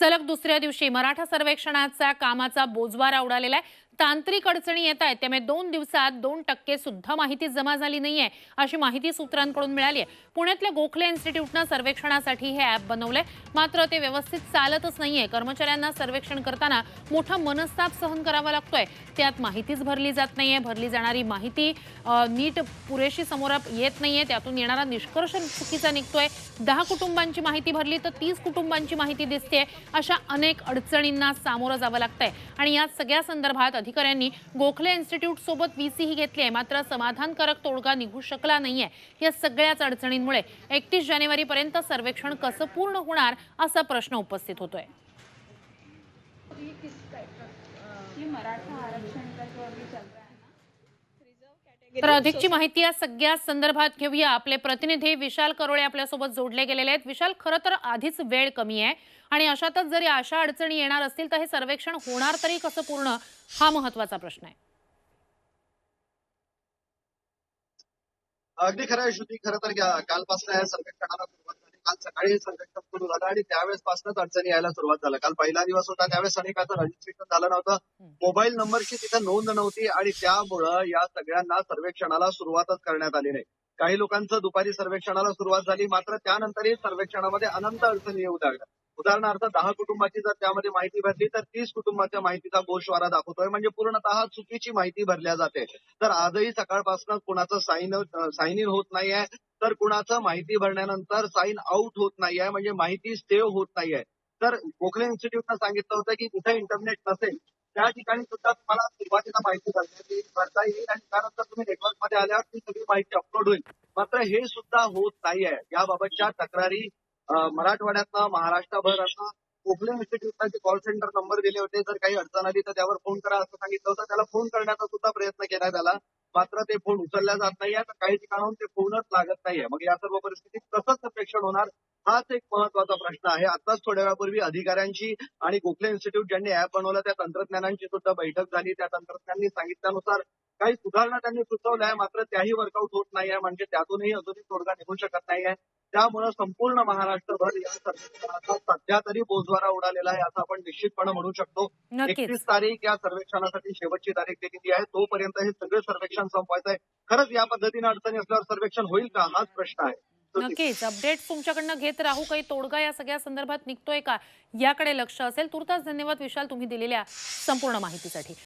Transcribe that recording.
सलग दुसऱ्या दिवशी मराठा सर्वेक्षणाचा कामाचा बोजवारा उडालेला आहे. तांत्रिक अडचणी येत आहेत त्यामुळे दोन दिवसात दोन टक्के सुद्धा माहिती जमा झाली नाहीये अशी माहिती सूत्रांकडून मिळाली आहे. पुण्यातल्या गोखले इन्स्टिट्यूटनं सर्वेक्षणासाठी हे ॲप बनवलंय. मात्र ते व्यवस्थित चालतच नाहीये. कर्मचाऱ्यांना सर्वेक्षण करताना मोठा मनस्ताप सहन करावा लागतोय. त्यात माहितीच भरली जात नाहीये. भरली जाणारी माहिती नीट पुरेशी समोर येत नाहीये. त्यातून येणारा निष्कर्ष चुकीचा निघतोय. दहा कुटुंबांची माहिती भरली तर तीस कुटुंबांची माहिती दिसते अशा अनेक अडचणींना सामोरं जावं लागतंय. आणि या सगळ्या संदर्भात अधिकाऱ्यांनी गोखले इन्स्टिट्यूट सोबत व्हीसीही घेतली आहे. मात्र समाधानकारक तोडगा निघू शकला नाहीये. या सगळ्याच अडचणींमुळे एकतीस जानेवारीपर्यंत सर्वेक्षण कसं पूर्ण होणार असा प्रश्न उपस्थित होतोय. मराठा आरक्षण का जो अभी चल रहा है ना रिजर्व कैटेगरी तर अधिकची माहिती या सगळ्या संदर्भात घेऊया. आपले प्रतिनिधी विशाल करोळे आपल्यासोबत जोडले गेलेले आहेत. विशाल खरं तर आधीच वेळ कमी आहे आणि अशातच जरी अशा अडचणी येणार असतील तर हे सर्वेक्षण होणार तरी कसं पूर्ण हा महत्त्वाचा प्रश्न आहे. अगदी खरं आहे श्रुती. खरं तर कालपासून या सर्वेक्षणाला सकाळी सर्वेक्षण सुरू झालं आणि त्यावेळेस पासूनच अडचणी यायला सुरुवात झालं. काल पहिला दिवस होता त्यावेळेस अनेकाचं रजिस्ट्रेशन झालं नव्हतं. मोबाईल नंबरची तिथं नोंद नव्हती आणि त्यामुळं या सगळ्यांना सर्वेक्षणाला सुरुवातच करण्यात आली नाही. काही लोकांचं दुपारी सर्वेक्षणाला सुरुवात झाली मात्र त्यानंतरही सर्वेक्षणामध्ये अनंत अडचणी येऊ लागल्या. उदाहरणार्थ दहा कुटुंबाची जर त्यामध्ये माहिती भरली तर तीस कुटुंबाच्या माहितीचा गोषवारा दाखवतोय. म्हणजे पूर्णतः चुकीची माहिती भरल्या जाते. तर आजही सकाळपासून कुणाचं साईन साईन इन होत नाहीये. तर कुणाचं माहिती भरल्यानंतर साईन आउट होत नाहीये म्हणजे माहिती सेव्ह होत नाहीये. तर गोखले इन्स्टिट्यूटनं सांगितलं होतं की जिथे इंटरनेट नसेल त्या ठिकाणी सुद्धा तुम्हाला सुरुवातीला माहिती भरण्यात येईल भरता येईल आणि त्यानंतर तुम्ही नेटवर्कमध्ये आल्यावर ती सगळी माहिती अपलोड होईल. मात्र हे सुद्धा होत नाहीये. याबाबतच्या तक्रारी मराठवाड्यातनं महाराष्ट्राभरातनं गोखले इन्स्टिट्यूटला जे कॉल सेंटर नंबर दिले होते जर काही अडचण आली तर त्यावर फोन करा असं सांगितलं होतं. त्याला फोन करण्याचा सुद्धा प्रयत्न केला त्याला. मात्र ते फोन उचलल्या जात नाहीये. तर काही ठिकाणाहून ते फोनच लागत नाहीये. मग या सर्व परिस्थितीत कसं सर्वेक्षण होणार हाच एक महत्त्वाचा प्रश्न आहे. आताच थोड्या वेळापूर्वी अधिकाऱ्यांची आणि गोखले इन्स्टिट्यूट ज्यांनी अॅप बनवलं त्या तंत्रज्ञानांची सुद्धा बैठक झाली. त्या तंत्रज्ञांनी सांगितल्यानुसार काही सुधारणा त्यांनी सुचवल्या आहे. मात्र त्याही वर्कआउट होत नाहीये म्हणजे त्यातूनही अजूनही तोडगा निघू शकत नाहीये त्यामुळं संपूर्ण महाराष्ट्रभर या सर्वेक्षणाचा सध्या तरी बोजवारा उडालेला आहे असं आपण निश्चितपणे म्हणू शकतो. एकतीस तारीख या सर्वेक्षणासाठी शेवटची तारीख दिलेली आहे. तोपर्यंत हे सगळे सर्वेक्षण संपवायचं आहे खरंच या पद्धतीने अडचणी असल्यावर सर्वेक्षण होईल का? हाच प्रश्न आहे. नक्कीच. अपडेट तुमच्याकडनं घेत राहू. काही तोडगा या सगळ्या संदर्भात निघतोय का? याकडे लक्ष असेल. तुर्तास धन्यवाद विशाल तुम्ही दिलेल्या संपूर्ण माहितीसाठी.